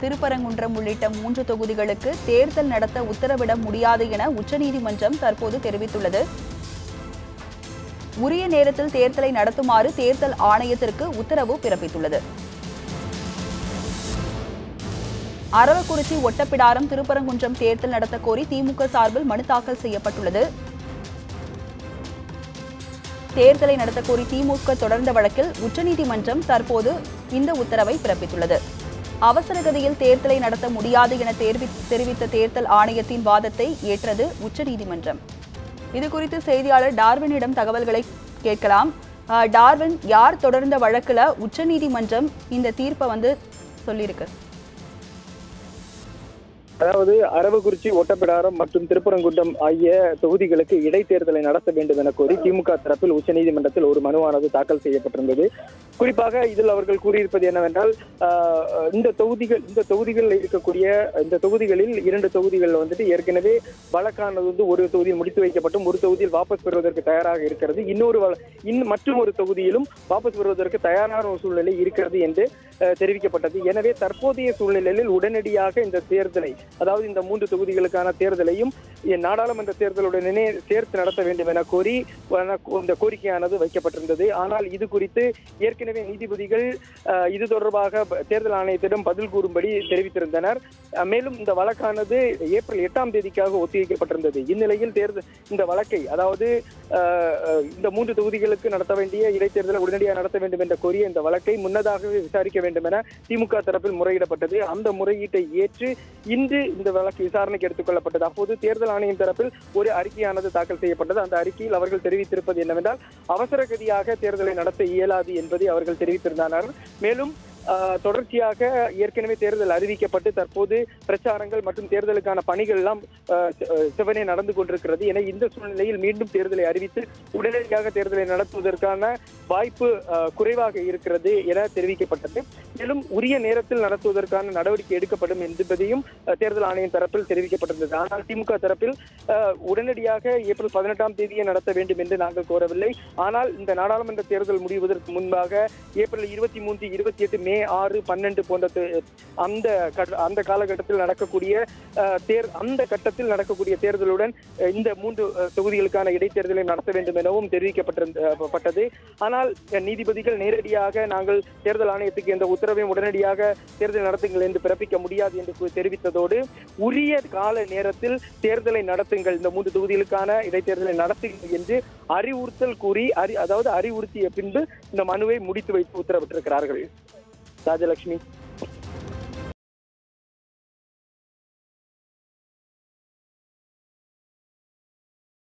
திருப்பரங்குன்றம் உள்ளிட்ட மூன்று தொகுதிகளுக்கு தேர்தல் நடத்த உத்தரவிட முடியாது என உச்சநீதிமன்றம் தற்போது தெரிவித்துள்ளது. உரிய நேரத்தில் தேர்தலை நடத்துமாறு தேர்தல் ஆணையத்திற்கு உத்தரவு பிறப்பித்துள்ளது. அரவக்குறிச்சி ஒட்டப்பிடாரம் திருப்பரங்குன்றம் தேர்தல் நடத்த கோரி திமுக சார்பில் மனு தாக்கல் செய்யப்பட்டுள்ளது. தேர்தலை நடத்த கோரி திமுக தொடர்ந்த வழக்கில் உச்சநீதிமன்றம் தற்போது இந்த உத்தரவை பிறப்பித்துள்ளது. அவசரகதியில் தேர்தலை நடத்த முடியாது என தெரிவித்த தேர்தல் ஆணையத்தின் வாதத்தை ஏற்றது உச்சநீதிமன்றம். இது குறித்து செய்தியாளர் டார்வினிடம் தகவல்களை கேட்கலாம். டார்வின் யார் தொடர்ந்த வழக்குல உச்சநீதிமன்றம் இந்த தீர்ப்பை வந்து சொல்லியிருக்கு? அதாவது அரவக்குறிச்சி ஒட்டப்பிடாரம் மற்றும் திருப்பரங்குன்றம் ஆகிய தொகுதிகளுக்கு இடைத்தேர்தலை நடத்த வேண்டும் என கோரி திமுக தரப்பில் உச்சநீதிமன்றத்தில் ஒரு மனுவானது தாக்கல் செய்யப்பட்டிருந்தது. குறிப்பாக இதில் அவர்கள் கூறியிருப்பது என்னவென்றால் இந்த தொகுதிகள் இந்த தொகுதிகளில் இருக்கக்கூடிய இந்த தொகுதிகளில் இரண்டு தொகுதிகளில் வந்துட்டு ஏற்கனவே வழக்கானது வந்து ஒரு தொகுதியில் முடித்து வைக்கப்பட்டும் ஒரு தொகுதியில் வாபஸ் பெறுவதற்கு தயாராக இருக்கிறது. இன்னொரு இன் இன்னும் மற்றும் ஒரு தொகுதியிலும் வாபஸ் பெறுவதற்கு தயாரான ஒரு சூழ்நிலை இருக்கிறது என்று தெரிவிக்கப்பட்டது. எனவே தற்போதைய சூழ்நிலையில் உடனடியாக இந்த தேர்தலை அதாவது இந்த மூன்று தொகுதிகளுக்கான தேர்தலையும் நாடாளுமன்ற தேர்தலுடனே சேர்த்து நடத்த வேண்டும் என கோரி இந்த கோரிக்கையானது வைக்கப்பட்டிருந்தது. ஆனால் இது குறித்து ஏற்கனவே ஏற்கனவே நீதிபதிகள் இது தொடர்பாக தேர்தல் ஆணையத்திடம் பதில் கூறும்படி தெரிவித்திருந்தனர். மேலும் இந்த வழக்கானது ஏப்ரல் எட்டாம் தேதிக்காக ஒத்திவைக்கப்பட்டிருந்தது. இந்நிலையில் தேர்தல் இந்த வழக்கை அதாவது இந்த மூன்று தொகுதிகளுக்கு நடத்த வேண்டிய இடைத்தேர்தலை உடனடியாக நடத்த வேண்டும் என்ற கோரிய இந்த வழக்கை முன்னதாகவே விசாரிக்க வேண்டும் என திமுக தரப்பில் முறையிடப்பட்டது. அந்த முறையீட்டை ஏற்று இன்று இந்த வழக்கு விசாரணைக்கு எடுத்துக் கொள்ளப்பட்டது. அப்போது தேர்தல் ஆணையம் தரப்பில் ஒரு அறிக்கையானது தாக்கல் செய்யப்பட்டது. அந்த அறிக்கையில் அவர்கள் தெரிவித்திருப்பது என்னவென்றால் அவசர கதியாக தேர்தலை நடத்த இயலாது என்பதை அவர்கள் தெரிவித்திருந்தனர் மேலும் ஆஹ், தொடர்ச்சியாக ஏற்கனவே தேர்தல் அறிவிக்கப்பட்டு தற்போது பிரச்சாரங்கள் மற்றும் தேர்தலுக்கான பணிகள் எல்லாம் ஆஹ், செவனே நடந்து கொண்டிருக்கிறது. என இந்த சூழ்நிலையில் மீண்டும் தேர்தலை அறிவித்து உடனடியாக தேர்தலை நடத்துவதற்கான வாய்ப்பு குறைவாக இருக்கிறது என தெரிவிக்கப்பட்டது. மேலும் உரிய நேரத்தில் நடத்துவதற்கான நடவடிக்கை எடுக்கப்படும் என்பதையும் தேர்தல் ஆணையம் தரப்பில் தெரிவிக்கப்பட்டிருந்தது. ஆனால் திமுக தரப்பில் உடனடியாக ஏப்ரல் பதினெட்டாம் தேதியை நடத்த வேண்டும் என்று நாங்கள் கோரவில்லை. ஆனால் இந்த நாடாளுமன்ற தேர்தல் முடிவதற்கு முன்பாக ஏப்ரல் இருபத்தி மூன்று இருபத்தி எட்டு மே ஆறு பன்னெண்டு போன்ற அந்த அந்த காலகட்டத்தில் நடக்கக்கூடிய தேர் அந்த கட்டத்தில் நடக்கக்கூடிய தேர்தலுடன் இந்த மூன்று தொகுதிகளுக்கான இடைத்தேர்தலை நடத்த வேண்டும் எனவும் தெரிவிக்கப்பட்டிருந்தது ஆனால் அஹ், நீதிபதிகள் நேரடியாக நாங்கள் தேர்தல் ஆணையத்துக்கு எந்த உத்தரவையும் உடனடியாக தேர்தல் நடத்துங்கள் என்று பிறப்பிக்க முடியாது என்று தெரிவித்ததோடு உரிய கால நேரத்தில் தேர்தலை நடத்துங்கள் இந்த மூன்று தொகுதிகளுக்கான இடைத்தேர்தலை நடத்துங்கள் என்று அறிவுறுத்தல் கூறி அறி அதாவது அறிவுறுத்திய பின்பு இந்த மனுவை முடித்து வைத்து உத்தரவிட்டிருக்கிறார்கள். ராஜலட்சுமி.